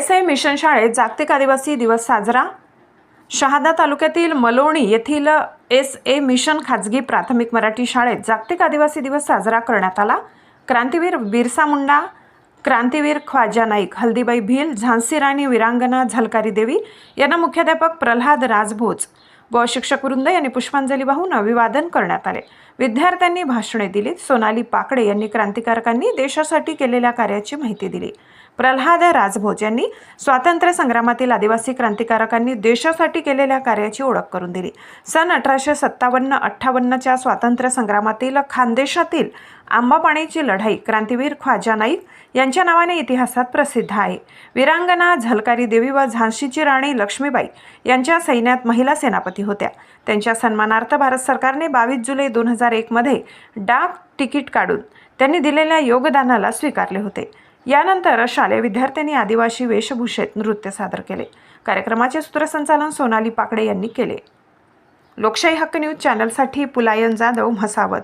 S A mission शाळेत जागतिक आदिवासी दिवस साजरा. शहादा तालुक्यातील मलोणी येथील एस ए मिशन खाजगी प्राथमिक मराठी शाळेत जागतिक आदिवासी दिवस साजरा करण्यात आला. क्रांतीवीर बिरसा मुंडा क्रांतीवीर ख्वाजा नाईक हल्दीबाई भील झांसी राणी विरांगना झलकारी देवी यांना मुख्याध्यापक प्रल्हाद राजभोज व शिक्षक वृंद यांनी पुष्पांजली वाहून अभिवादन करण्यात आले. विद्यार्थ्यांनी भाषणे दिली सोनाली पाकडे यांनी क्रांतिकारकांनी देशासाठी केलेल्या कार्याची माहिती दिली. प्रल्हाद राजभोज यांनी स्वातंत्र्य संग्रामातील आदिवासी क्रांतिकारकांनी देशासाठी केलेल्या कार्याची ओळख करून दिली. सन अठराशे सत्तावन्न अठ्ठावन्नच्या स्वातंत्र्य संग्रामातील खानदेशातील आंबापाणीची लढाई क्रांतीवीर ख्वाजा नाईक यांच्या नावाने इतिहासात प्रसिद्ध आहे. वीरांगना झलकारी देवी व झांशीची राणी लक्ष्मीबाई यांच्या सैन्यात महिला सेनापती होत्या. त्यांच्या सन्मानार्थ भारत सरकारने बावीस जुलै दोन हजार एकमध्ये डाक तिकीट काढून त्यांनी दिलेल्या योगदानाला स्वीकारले होते. यानंतर शालेय विद्यार्थ्यांनी आदिवासी वेशभूषेत नृत्य सादर केले. कार्यक्रमाचे सूत्रसंचालन सोनाली पाकडे यांनी केले. लोकशाही हक्क न्यूज चॅनलसाठी पुलायन जाधव म्हसावत.